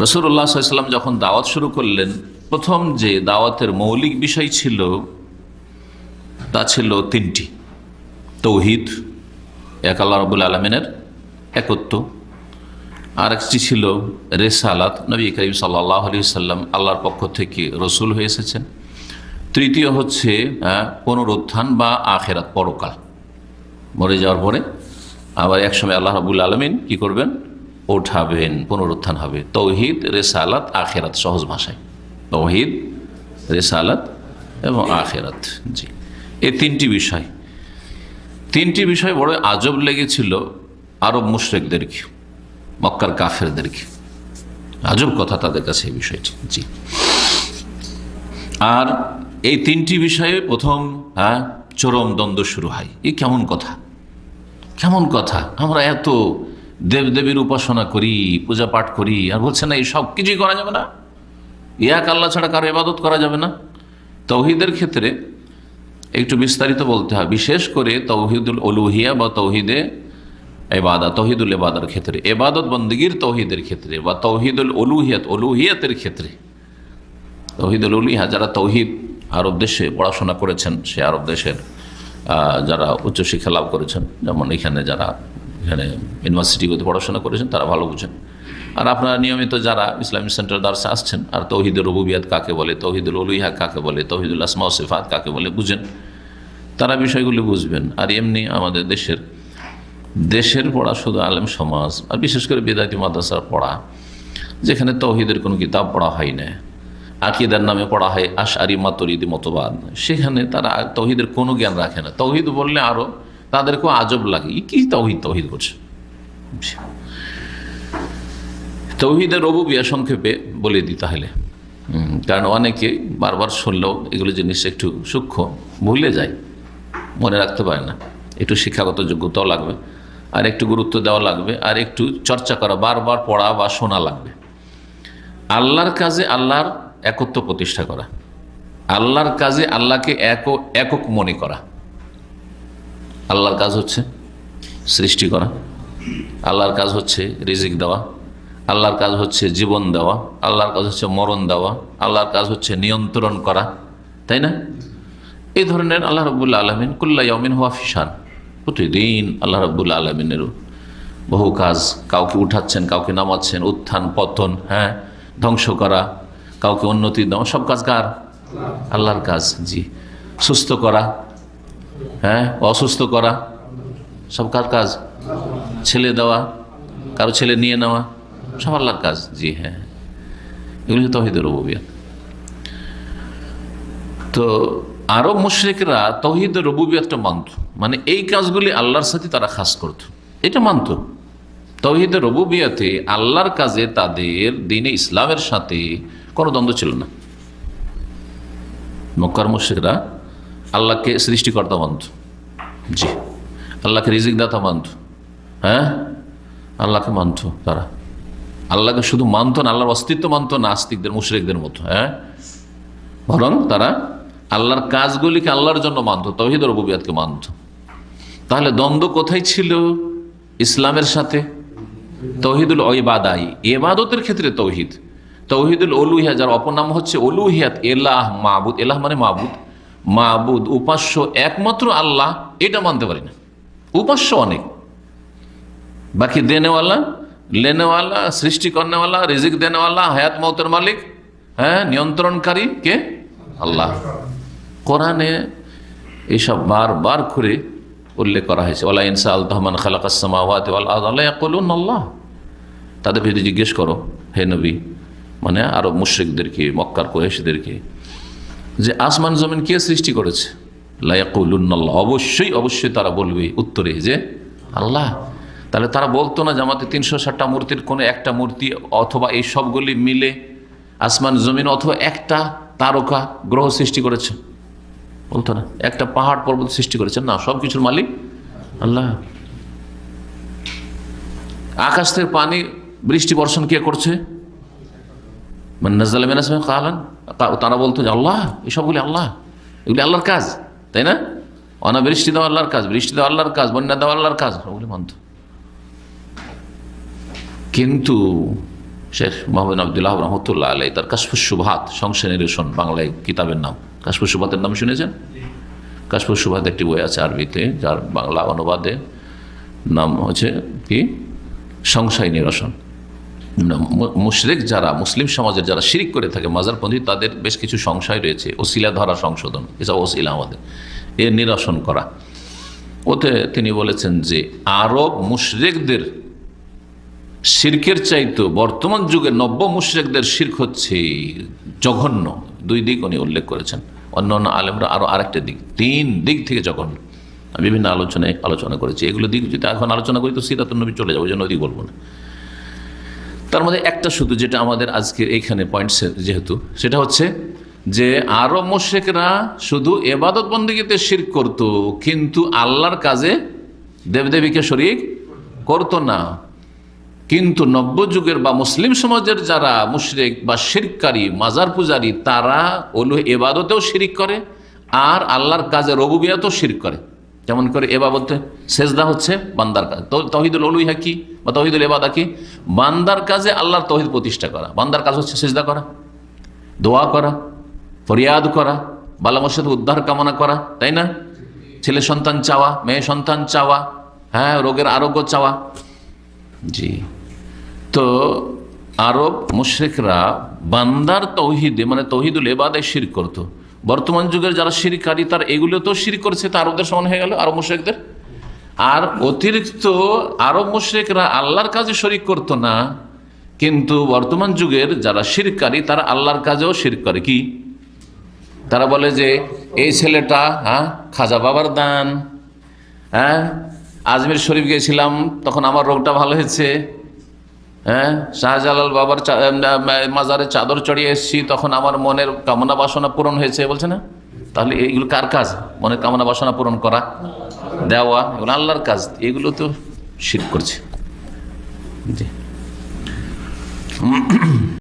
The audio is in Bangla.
রসুল্লাহ সাল্লাম যখন দাওয়াত শুরু করলেন, প্রথম যে দাওয়াতের মৌলিক বিষয় ছিল, তা ছিল তিনটি। তৌহিদ, এক আল্লাহ রবুল আলমিনের একত্ব। আর একটি ছিল রেসালাত, নবী করিম সাল্লাহ আলি সাল্লাম আল্লাহর পক্ষ থেকে রসুল হয়ে এসেছেন। তৃতীয় হচ্ছে পুনরুত্থান বা আখেরাত, পরকাল। মরে যাওয়ার পরে আবার একসময় আল্লাহ রাবুল আলমিন কি করবেন? ওঠাবেন, পুনরুত্থান হবে। তৌহিদ, রেসালাত, আখেরাত, সহজ ভাষায়। তৌহিদ, রেসালাত এবং আখেরাত, জি। এই তিনটি বিষয়। তিনটি বিষয় বড় আজব লেগেছিল আরব মুশরেকদেরকে মক্কার কাফেরদেরকে আজব কথা তাদের কাছে এই বিষয়টি, জি। আর এই তিনটি বিষয়ে প্রথম হ্যাঁ চরম দ্বন্দ্ব শুরু হয়। এ কেমন কথা? কেমন কথা? আমরা এত দেবদেবীর উপাসনা করি, পূজা পাঠ করি, আর বলছে, না, এই সব কিছুই করা যাবে না। এক আল্লাহ ছাড়া কারও ইবাদত করা যাবে না। তৌহিদের ক্ষেত্রে একটু বিস্তারিত বলতে হয়। বিশেষ করে তৌহিদুল অলুহিয়া বা তৌহিদে এবাদা তৌহিদুল এবাদার ক্ষেত্রে। এবাদত বন্দগীর তৌহিদের ক্ষেত্রে বা তৌহিদুল অলুহিয়াত অলুহিয়াতের ক্ষেত্রে। তৌহিদুল উলিহা যারা তৌহিদ আরব দেশে পড়াশোনা করেছেন, সে আরব দেশের যারা উচ্চশিক্ষা লাভ করেছেন, যেমন এখানে যারা এখানে ইউনিভার্সিটিগুলোতে পড়াশোনা করেছেন, তারা ভালো বুঝেন। আর আপনারা নিয়মিত যারা ইসলামিক সেন্টার দার্সে আসছেন, আর তৌহিদুল রবুবিয়াত কাকে বলে, তৌহিদুল উলিহা কাকে বলে, তৌহিদুল আসমা সিফাত কাকে বলে, বুঝেন। তারা বিষয়গুলি বুঝবেন। আর এমনি আমাদের দেশের দেশের পড়া শুধু আলেম সমাজ, আর বিশেষ করে বেদাতি মাদ্রাসার পড়া, যেখানে তৌহিদের কোনো কিতাব পড়া হয় না। আকিদার নামে পড়া হয় আশ আশারি মাতরিদি মতবাদ। সেখানে তারা তৌহিদের কোনো জ্ঞান রাখে না। তৌহিদ বললে আরও তাদেরকেও আজব লাগে। কি তৌহিদ তৌহিদ করছে? তৌহিদের রবুবিয়া সংক্ষেপে বলে দিই তাহলে। কারণ অনেকে বারবার শুনলেও এগুলো জিনিস একটু সূক্ষ্ম ভুলে যায়। মনে রাখতে পারে না। একটু শিক্ষাগত যোগ্যতাও লাগবে, আর একটু গুরুত্ব দেওয়া লাগবে, আর একটু চর্চা করা, বারবার পড়া বা শোনা লাগবে। আল্লাহর কাজে আল্লাহর একত্ব প্রতিষ্ঠা করা। আল্লাহর কাজে আল্লাহকে এক, একক মনে করা। আল্লাহর কাজ হচ্ছে সৃষ্টি করা, আল্লাহর কাজ হচ্ছে রিজিক দেওয়া, আল্লাহর কাজ হচ্ছে জীবন দেওয়া, আল্লাহর কাজ হচ্ছে মরণ দেওয়া, আল্লাহর কাজ হচ্ছে নিয়ন্ত্রণ করা, তাই না? এই ধরনের আল্লাহ রবুল্লা আলমিন কুল্লা ইয়মিন হুয়া ফিসান প্রতিদিন আল্লাহ রবুল্লা আলমিনেরও বহু কাজ কাউকে উঠাচ্ছেন, কাউকে নামাচ্ছেন, উত্থান, পতন হ্যাঁ ধ্বংস করা, কাউকে উন্নতি দেওয়া, সব কাজ কার? আল্লাহর কাজ, জি। সুস্থ করা হ্যাঁ অসুস্থ করা, সব কার কাজ? ছেলে দেওয়া, কারও ছেলে নিয়ে নেওয়া, সব আল্লাহর কাজ। জি হ্যাঁ এগুলি হচ্ছে তহিদের রবুবিয়াত। তো আরব মুশ্রিকরা তহিদ রবুবিয়াতটা মানত। মানে এই কাজগুলি আল্লাহর সাথে তারা খাস করত। এটা মানত। তহিদ রবুবিয়াতে আল্লাহর কাজে তাদের দিনে ইসলামের সাথে কোনো দ্বন্দ্ব ছিল না। মক্কার মুশ্রিকরা আল্লাহকে সৃষ্টিকর্তা মানত জি। আল্লাহকে রিজিক দাতা মানত হ্যাঁ? আল্লাহকে মানত তারা। আল্লাহকে শুধু মানত না, আল্লাহর অস্তিত্ব মানত না আস্তিকদের, মুশরিকদের মতো হ্যাঁ? বরং তারা আল্লাহর কাজগুলিকে আল্লাহর জন্য মানত তহিদ রবুবিয়াতকে মানত। তাহলে দ্বন্দ্ব কোথায় ছিল? ইসলামের সাথে? তৌহিদুল ইবাদাই। এবাদতের ক্ষেত্রে তৌহিদ। তৌহিদুল অলুহিয়া যার অপর নাম হচ্ছে অলুহিয়াত এলাহ মাহবুদ এলাহ মানে মাহবুদ মাহবুদ উপাস্য, একমাত্র আল্লাহ, এটা মানতে পারি না। উপাস্য অনেক। বাকি দেনেওয়ালা, লেনেওয়ালা সৃষ্টি করনেওয়ালা রিজিক দেনেওয়ালা, হায়াত মৌতের মালিক হ্যাঁ নিয়ন্ত্রণকারী কে? আল্লাহ। কোরআনে এইসব বারবার করে উল্লেখ করা হয়েছে। ওলা ইনসা আল তহমান খালাকাসমাওয়াত আল্লাহ তাদের যদি জিজ্ঞেস করো, হে নবী মানে আরও মুশ্রিকদেরকে মক্কার কোয়েশদেরকে যে আসমান জমিন কে সৃষ্টি করেছে? লায়াকুল্লাহ অবশ্যই অবশ্যই তারা বলবে, উত্তরে যে আল্লাহ। তাহলে তারা বলতো না জামাতে তিনশো ষাটটা মূর্তির কোনো একটা মূর্তি অথবা এই সবগুলি মিলে আসমান জমিন অথবা একটা তারকা গ্রহ সৃষ্টি করেছে? বলতো না। একটা পাহাড় পর্বত সৃষ্টি করেছেন না সব কিছুর মালিক আল্লাহ। আকাশ থেকে পানি, বৃষ্টি বর্ষণ কে করছে? কালান তারা বলতো যে আল্লাহ এসবগুলি আল্লাহ। এগুলি আল্লাহর কাজ, তাই না? অনাবৃষ্টি দেওয়া আল্লাহর কাজ, বৃষ্টি দেওয়া আল্লাহর কাজ, বন্যা দেওয়া আল্লাহর কাজ, ওগুলি মানত কিন্তু শেখ মোহাম্মদ আবদুল্লাহ রহমতুল্লাহ আলাই তার কাশফুসুভাত নিরসন বাংলায় কিতাবের নাম। কাশফুসুভাতের নাম শুনেছেন? কাশফুসুভাত একটি বই আছে আরবিতে, যার বাংলা অনুবাদে নাম হচ্ছে কি? সংশয় নিরসন মুশরেক যারা, মুসলিম সমাজের যারা শিরিক করে থাকে মাজারপন্থী তাদের বেশ কিছু সংশয় রয়েছে। ওসিলা ধরা সংশোধন, এসব ওসিলা আমাদের। এর নিরসন করা। ওতে তিনি বলেছেন যে, আরব মুশরেকদের শির্কের চাইতো বর্তমান যুগে নব্য মুশরেকদের শির্ক হচ্ছে জঘন্য। দুই দিক উনি উল্লেখ করেছেন। অন্য অন্য আলেমরা আরও আরেকটা দিক, তিন দিক থেকে জঘন্য। বিভিন্ন আলোচনায় আলোচনা করেছি। এগুলো দিক যদি এখন আলোচনা করি তো সিরাতুল নবী চলে যাব, ওই জন্য ওই বলব না। তার মধ্যে একটা শুধু যেটা আমাদের আজকে এইখানে পয়েন্ট যেহেতু, সেটা হচ্ছে যে আরও মোশেকরা শুধু এবাদত বন্দীতে শির করত, কিন্তু আল্লাহর কাজে দেবদেবীকে শরিক করতো না। কিন্তু নব্য যুগের বা মুসলিম সমাজের যারা মুশরিক বা শিরকারী, মাজার পূজারী, তারা ওলু এবাদতেও শিরিক করে, আর আল্লাহর কাজে রবুবিয়াতেও শির করে। যেমন করে এবাবতে সেজদা হচ্ছে বান্দার কাজ। তহিদুল অলুইহা কি বা তহিদুল এবাদা কি? বান্দার কাজে আল্লাহর তহিদ প্রতিষ্ঠা করা। বান্দার কাজ হচ্ছে সেজদা করা, দোয়া করা, ফরিয়াদ করা, বালা মসজিদ উদ্ধার কামনা করা, তাই না? ছেলে সন্তান চাওয়া, মেয়ে সন্তান চাওয়া হ্যাঁ রোগের আরোগ্য চাওয়া। জি। তো আরব মুশ্রিকরা বান্দার তৌহিদে মানে তৌহিদুল এবাদে শির করত। বর্তমান যুগের যারা শিরকারী তার এগুলো তো শির করছে তা আরবদের সমান হয়ে গেল, আরব মুশ্রিকদের। আর অতিরিক্ত আরব মুশ্রিকরা আল্লাহর কাজে শরিক করত না, কিন্তু বর্তমান যুগের যারা শিরকারী তারা আল্লাহর কাজেও শির করে। কি? তারা বলে যে, এই ছেলেটা হ্যাঁ খাজা বাবার দান হ্যাঁ আজমির শরীফ গিয়েছিলাম, তখন আমার রোগটা ভালো হয়েছে হ্যাঁ? শাহজালাল বাবার মাজারে চাদর চড়িয়ে এসেছি, তখন আমার মনের কামনা বাসনা পূরণ হয়েছে বলছে না? তাহলে এইগুলো কার কাজ? মনের কামনা বাসনা পূরণ করা, দেওয়া, এগুলো আল্লাহর কাজ। এগুলো তো শীত করছে। জি।